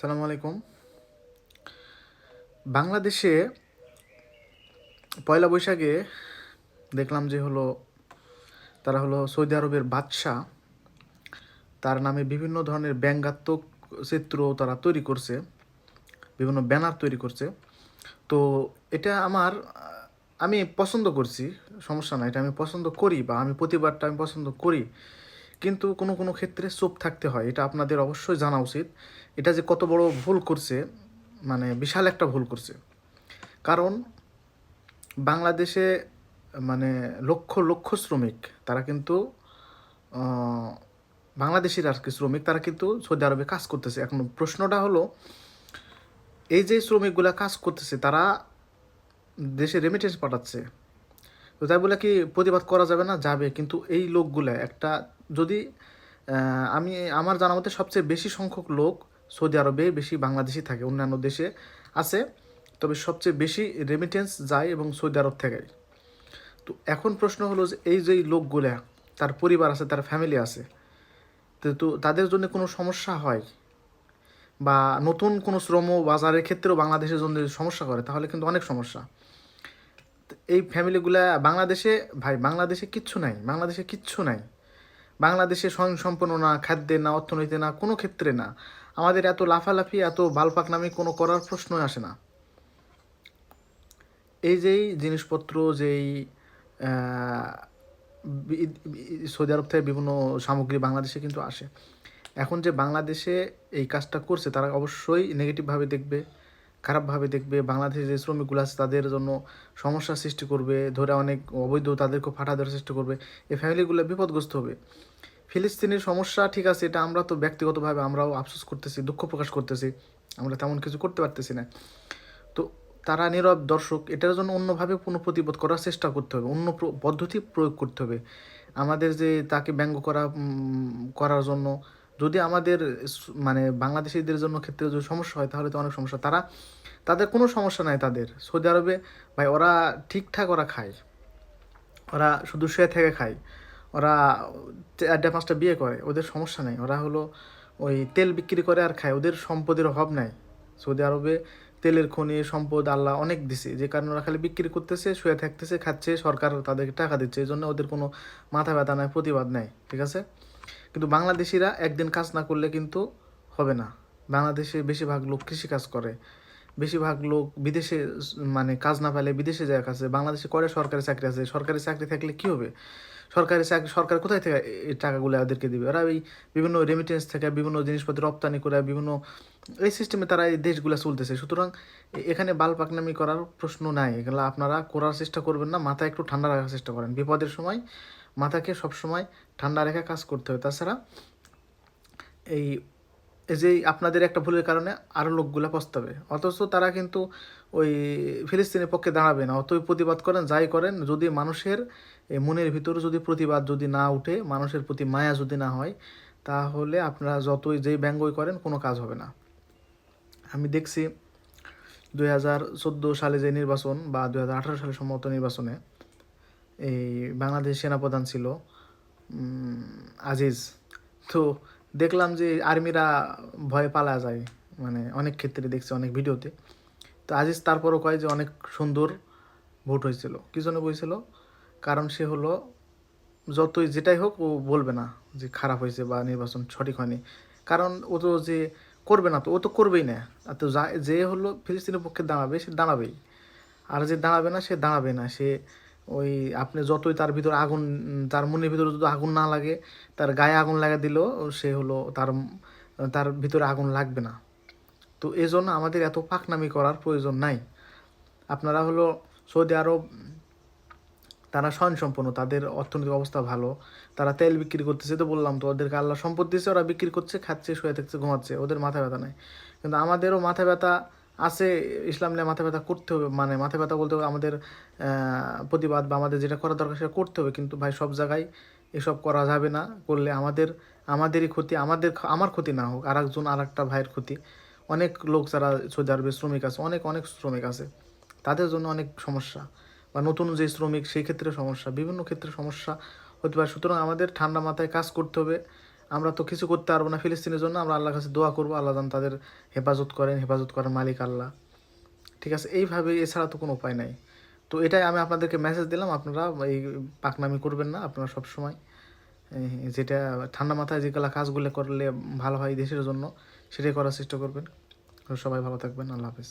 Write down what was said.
সালামু আলাইকুম। বাংলাদেশে পয়লা বৈশাখে দেখলাম যে হলো, তারা হলো সৌদি আরবের বাদশাহ। তার নামে বিভিন্ন ধরনের ব্যঙ্গাত্মক চিত্র তারা তৈরি করছে, বিভিন্ন ব্যানার তৈরি করছে। তো এটা আমার, আমি পছন্দ করছি, সমস্যা না এটা আমি পছন্দ করি বা আমি প্রতিবাদটা আমি পছন্দ করি। কিন্তু কোনো কোনো ক্ষেত্রে চুপ থাকতে হয়, এটা আপনাদের অবশ্যই জানা উচিত। এটা যে কত বড় ভুল করছে মানে বিশাল একটা ভুল করছে। কারণ বাংলাদেশে মানে লক্ষ লক্ষ শ্রমিক, তারা কিন্তু বাংলাদেশের আর কি শ্রমিক, তারা কিন্তু সৌদি আরবে কাজ করতেছে। এখন প্রশ্নটা হলো, এই যে শ্রমিকগুলা কাজ করতেছে, তারা দেশে রেমিটেন্স পাঠাচ্ছে। তো তাই বলে কি প্রতিবাদ করা যাবে না? যাবে। কিন্তু এই লোকগুলা একটা যদি আমি আমার জানা মতে সবচেয়ে বেশি সংখ্যক লোক সৌদি আরবে, বেশি বাংলাদেশি থাকে, অন্যান্য দেশে আছে, তবে সবচেয়ে বেশি রেমিটেন্স যায় এবং সৌদি আরব থেকে। তো এখন প্রশ্ন হলো যে এই যে লোকগুলা, তার পরিবার আছে, তার ফ্যামিলি আছে, তো তাদের জন্য কোনো সমস্যা হয়? বা নতুন কোনো শ্রম বাজারের ক্ষেত্রেও বাংলাদেশের জন্য সমস্যা করে, তাহলে কিন্তু অনেক সমস্যা। এই ফ্যামিলিগুলা বাংলাদেশে, ভাই বাংলাদেশে কিচ্ছু নাই, বাংলাদেশে কিচ্ছু নাই। বাংলাদেশে স্বয়ংসম্পন্ন না, খাদ্যে না, অর্থনীতিতে না, কোনো ক্ষেত্রে না। আমাদের এত লাফালাফি, এত বালপাক নামে কোনো করার প্রশ্নই আসে না। এই যেই জিনিসপত্র, যেই সৌদি আরব থেকে বিভিন্ন সামগ্রী বাংলাদেশে কিন্তু আসে। এখন যে বাংলাদেশে এই কাজটা করছে, তারা অবশ্যই নেগেটিভভাবে দেখবে, খারাপভাবে দেখবে। বাংলাদেশে যে শ্রমিকগুলো আছে, তাদের জন্য সমস্যার সৃষ্টি করবে। ধরে অনেক অবৈধ তাদেরকে ফাটা দেওয়ার চেষ্টা করবে। এই ফ্যামিলিগুলো বিপদগ্রস্ত হবে। ফিলিস্তিনের সমস্যা, ঠিক আছে, এটা আমরা তো ব্যক্তিগতভাবে আমরাও আফসোস করতেছি, দুঃখ প্রকাশ করতেছি, আমরা তেমন কিছু করতে পারতেছি না। তো তারা নীরব দর্শক, এটার জন্য অন্যভাবে কোনো প্রতিবাদ করার চেষ্টা করতে হবে, অন্য পদ্ধতি প্রয়োগ করতে হবে। আমাদের যে তাকে ব্যঙ্গ করা করার জন্য, যদি আমাদের মানে বাংলাদেশিদের জন্য ক্ষেত্রে যদি সমস্যা হয়, তাহলে তো অনেক সমস্যা। তারা, তাদের কোনো সমস্যা নাই তাদের। সৌদি আরবে, ভাই, ওরা ঠিকঠাক ওরা খায়। ওরা শুধু শুয়ে থেকে খায়। ওরা চারটা পাঁচটা বিয়ে করে, ওদের সমস্যা নেই। ওরা হলো ওই তেল বিক্রি করে আর খায়, ওদের সম্পদের অভাব নাই। সৌদি আরবে তেলের খনি, সম্পদ, আল্লাহ অনেক দিছে। যে কারণে ওরা খালি বিক্রি করতেছে, শুয়ে থাকতেছে, খাচ্ছে, সরকার তাদেরকে টাকা দিচ্ছে এই জন্য ওদের কোনো মাথা ব্যথা নাই, প্রতিবাদ নাই, ঠিক আছে? কিন্তু বাংলাদেশিরা একদিন কাজ না করলে কিন্তু হবে না। বাংলাদেশে বেশিরভাগ লোক কৃষিকাজ করে। বেশিরভাগ লোক বিদেশে মানে কাজ না পেলে বিদেশে যায় কাছে বাংলাদেশে করে সরকারি চাকরি আছে? সরকারি চাকরি থাকলে কি হবে? সরকারি চাকরি, সরকার কোথায় থেকে এই টাকাগুলো ওদেরকে দিবে? ওরা ওই বিভিন্ন রেমিটেন্স থেকে বিভিন্ন জিনিসপত্র রপ্তানি করে, বিভিন্ন, এই সিস্টেমে তারা এই দেশগুলো চলতেছে। সুতরাং এখানে বাল পাকনামি করার প্রশ্ন নাই। এগুলো আপনারা করার চেষ্টা করবেন না মাথা একটু ঠান্ডা রাখার চেষ্টা করেন। বিপদের সময় মাথাকে সবসময় ঠান্ডা রেখে কাজ করতে হবে তাছাড়া এই এই যে আপনাদের একটা ভুলের কারণে আরও লোকগুলা পস্তাবে। অথচ তারা কিন্তু ওই ফিলিস্তিনের পক্ষে দাঁড়াবে না। অতই প্রতিবাদ করেন, যাই করেন, যদি মানুষের মনের ভিতরে যদি প্রতিবাদ যদি না উঠে, মানুষের প্রতি মায়া যদি না হয়, তাহলে আপনারা যতই যেই ব্যঙ্গই করেন, কোনো কাজ হবে না। আমি দেখছি দুই হাজার চোদ্দ সালে যে নির্বাচন বা দুই হাজার আঠারো সালে সম্ভবত নির্বাচনে এই বাংলাদেশ সেনাপ্রধান ছিল আজিজ। তো দেখলাম যে আর্মিরা ভয়ে পালা যায়। মানে অনেক ক্ষেত্রে দেখছি, অনেক ভিডিওতে। তো আজিজ তারপরও কয় যে অনেক সুন্দর ভোট হয়েছিল। কী জন্য বলছিল কারণ সে হলো যতই যেটাই হোক, ও বলবে না যে খারাপ হয়েছে বা নির্বাচন সঠিক হয়নি। কারণ ও তো যে করবে না, তো ও তো করবেই না। আর তো যা, যে হলো ফিলিস্তিনের পক্ষে দাঁড়াবে, সে দাঁড়াবেই। আর যে দাঁড়াবে না, সে দাঁড়াবে না। সে ওই আপনি যতই তার ভিতরে আগুন তার মনের ভিতরে যদি আগুন না লাগে, তার গায়ে আগুন লাগা দিলেও সে হলো তার তার ভিতরে আগুন লাগবে না। তো এই জন্য আমাদের এত পাকনামি করার প্রয়োজন নাই। আপনারা হলো সৌদি আরব, তারা স্বয়ংসম্পন্ন, তাদের অর্থনৈতিক অবস্থা ভালো, তারা তেল বিক্রি করতেছে, তো বললাম তো ওদেরকে আল্লাহ সম্পদ দিচ্ছে ওরা বিক্রি করছে, খাচ্ছে, শুয়ে থাকছে, ঘুমাচ্ছে, ওদের মাথা ব্যথা নাই। কিন্তু আমাদেরও মাথা ব্যথা আছে, ইসলাম নিয়ে মাথা ব্যথা করতে হবে মানে মাথা ব্যথা বলতে হবে আমাদের প্রতিবাদ বা আমাদের যেটা করা দরকার সেটা করতে হবে। কিন্তু ভাই, সব জায়গায় এসব করা যাবে না, করলে আমাদের, আমাদেরই ক্ষতি, আমাদের আমার ক্ষতি না হোক আর একজন আর একটা ভাইয়ের ক্ষতি। অনেক লোক যারা সৌদি আরবে শ্রমিক আছে, অনেক অনেক শ্রমিক আছে, তাদের জন্য অনেক সমস্যা। বা নতুন যে শ্রমিক, সেই ক্ষেত্রে সমস্যা, বিভিন্ন ক্ষেত্রে সমস্যা হতে পারে। সুতরাং আমাদের ঠান্ডা মাথায় কাজ করতে হবে। আমরা তো কিছু করতে পারব না ফিলিস্তিনের জন্য। আমরা আল্লাহর কাছে দোয়া করব, আল্লাহ যেন তাদের হেফাজত করেন হেফাজত করেন মালিক আল্লাহ। ঠিক আছে, এইভাবে এছাড়া তো কোনো উপায় নাই। তো এটাই আমি আপনাদেরকে মেসেজ দিলাম, আপনারা এই পাকনামি করবেন না, আপনারা সবসময় যেটা ঠান্ডা মাথায় যেগুলো কাজগুলো করলে ভালো হয় দেশের জন্য, সেটাই করার চেষ্টা করবেন। সবাই ভালো থাকবেন, আল্লাহ হাফেজ।